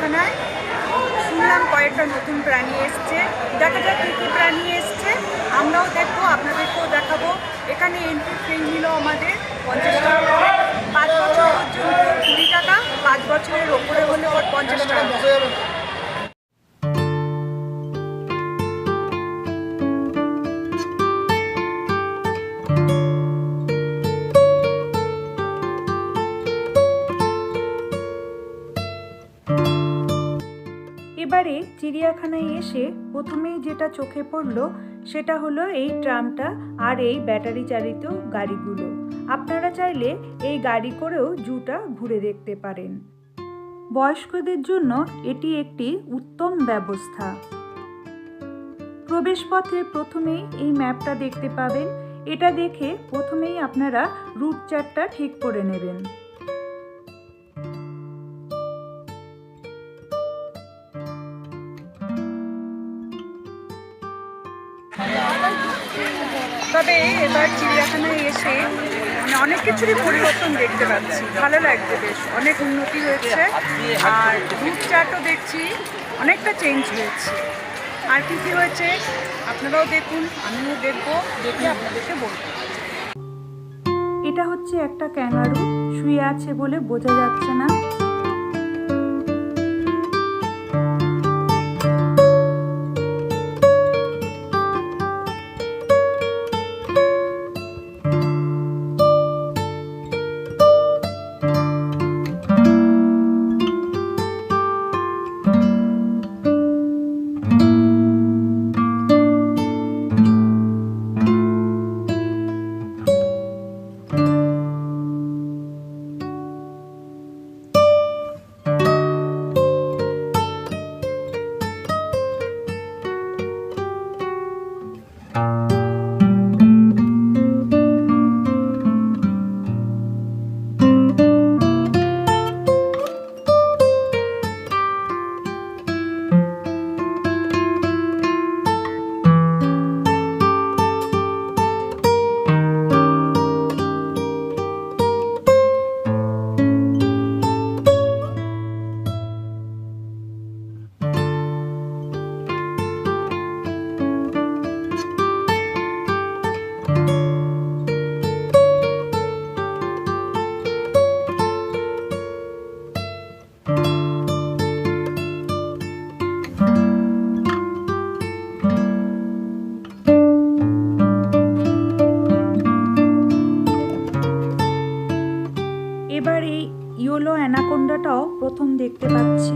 চিড়িয়াখানায় শুনলাম কয়েকটা নতুন প্রাণী এসছে। দেখা যাক কী কী প্রাণী এসছে। আমরাও দেখব, আপনাদেরকেও দেখাবো। এখানে এন্ট্রি ফ্রেন্ড নিল আমাদের পঞ্চাশ টাকা। পাঁচ বছর পর্যন্ত এবারে চিড়িয়াখানায় এসে প্রথমেই যেটা চোখে পড়ল সেটা হলো এই ট্রামটা আর এই ব্যাটারি চালিত গাড়িগুলো। আপনারা চাইলে এই গাড়ি করেও জুটা ঘুরে দেখতে পারেন। বয়স্কদের জন্য এটি একটি উত্তম ব্যবস্থা। প্রবেশপথে প্রথমেই এই ম্যাপটা দেখতে পাবেন। এটা দেখে প্রথমেই আপনারা রুট চার্টটা ঠিক করে নেবেন। এবার চিড়িয়াখানায় এসে মানে অনেক কিছুরই পরিবর্তন দেখতে পাচ্ছি। ভালো লাগছে বেশ, অনেক উন্নতি হয়েছে। আর রুট চার্টও দেখছি, অনেকটা চেঞ্জ হয়েছে। আর কী কী হয়েছে, আপনারাও দেখুন, আমিও দেখব, দেখে আপনাদেরকে বলব। এটা হচ্ছে একটা ক্যাঙ্গারু, শুয়ে আছে বলে বোঝা যাচ্ছে না। প্রথম দেখতে পাচ্ছি।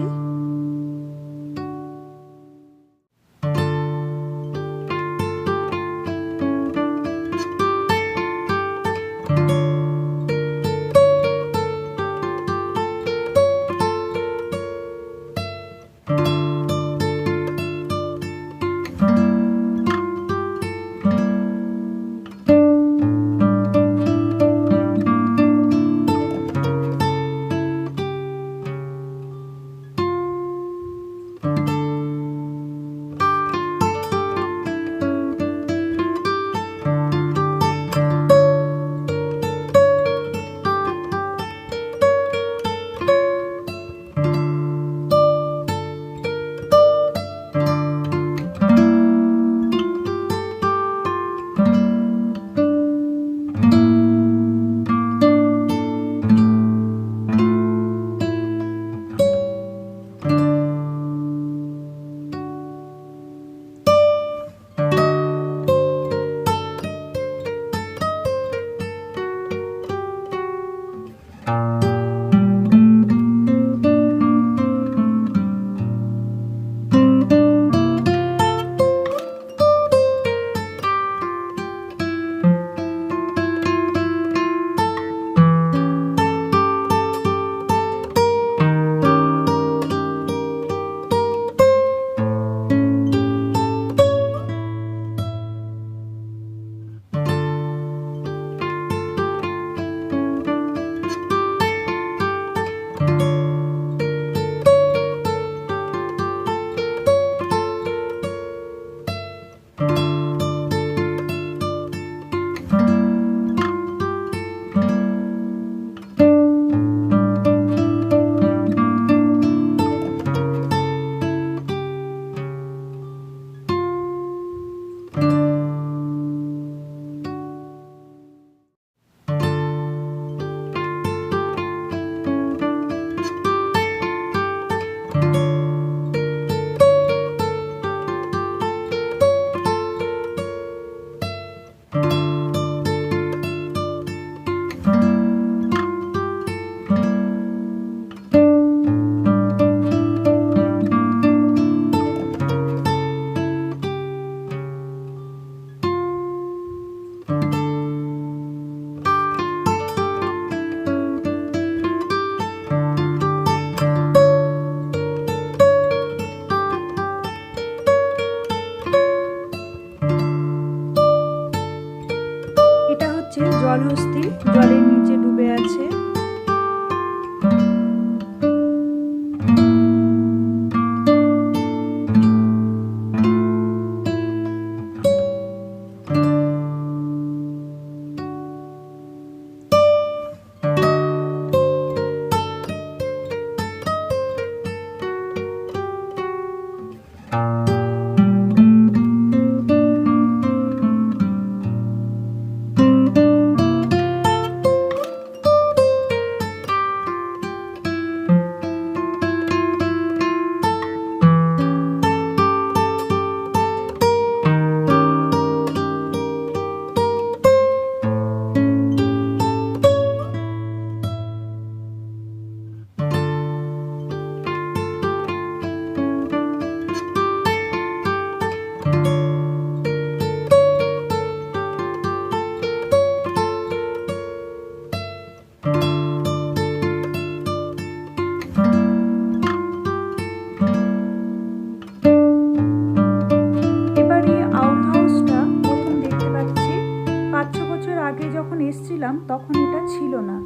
যখন তখন এটা ছিল না।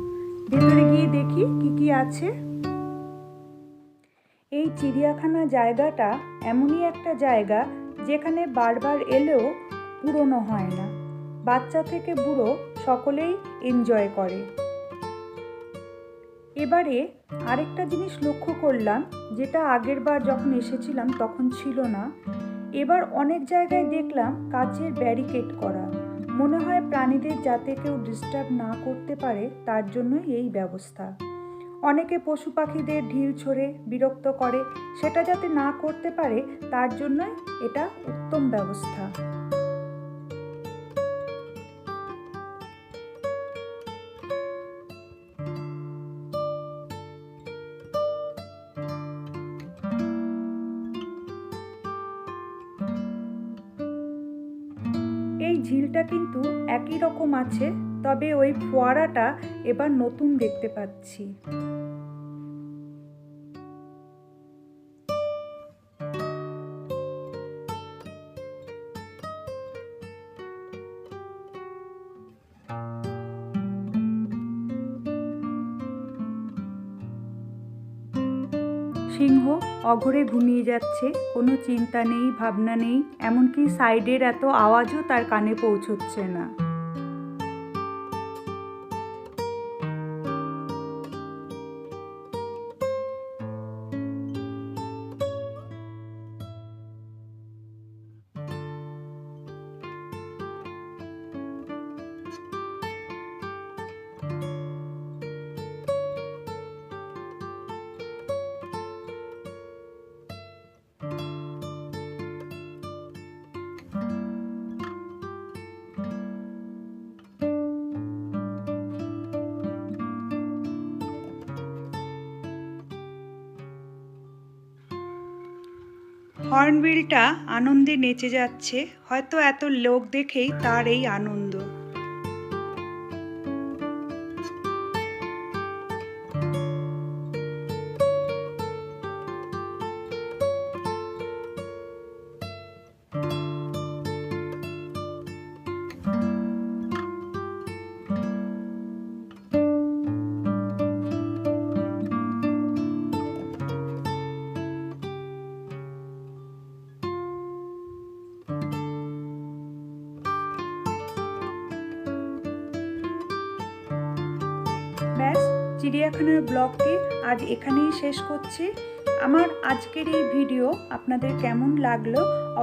ভেতরে গিয়ে দেখি কি কি আছে। এই চিড়িয়াখানা জায়গাটা এমনই একটা জায়গা যেখানে বারবার এলেও পুরনো হয় না। বাচ্চা থেকে বুড়ো সকলেই এনজয় করে। এবারে আরেকটা জিনিস লক্ষ্য করলাম, যেটা আগের বার যখন এসেছিলাম তখন ছিল না। এবার অনেক জায়গায় দেখলাম কাচের ব্যারিকেড করা। মনে হয় প্রাণীদের যাতে কেউ ডিস্টার্ব না করতে পারে, তার জন্যই এই ব্যবস্থা। অনেকে পশু পাখিদের ঢিল ছড়ে, বিরক্ত করে, সেটা যাতে না করতে পারে, তার জন্যই এটা উত্তম ব্যবস্থা। ঝিলটা কিন্তু একই রকম আছে তবে ওই ফোয়ারাটা এবার নতুন দেখতে পাচ্ছি। সিংহ অঘরে ঘুমিয়ে যাচ্ছে। কোনো চিন্তা নেই, ভাবনা নেই, এমনকি সাইডের এত আওয়াজও তার কানে পৌঁছচ্ছে না। হর্নবিলটা আনন্দে নেচে যাচ্ছে। হয়তো এত লোক দেখেই তার এই আনন্দ। চিড়িয়াখানার ব্লগটি আজ এখানেই শেষ করছি। আমার আজকের এই ভিডিও আপনাদের কেমন লাগল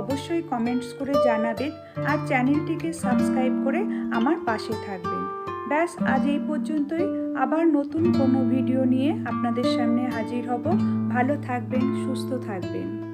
অবশ্যই কমেন্টস করে জানাবেন আর চ্যানেলটিকে সাবস্ক্রাইব করে আমার পাশে থাকবেন। ব্যাস, আজ এই পর্যন্তই। আবার নতুন কোনো ভিডিও নিয়ে আপনাদের সামনে হাজির হব। ভালো থাকবেন, সুস্থ থাকবেন।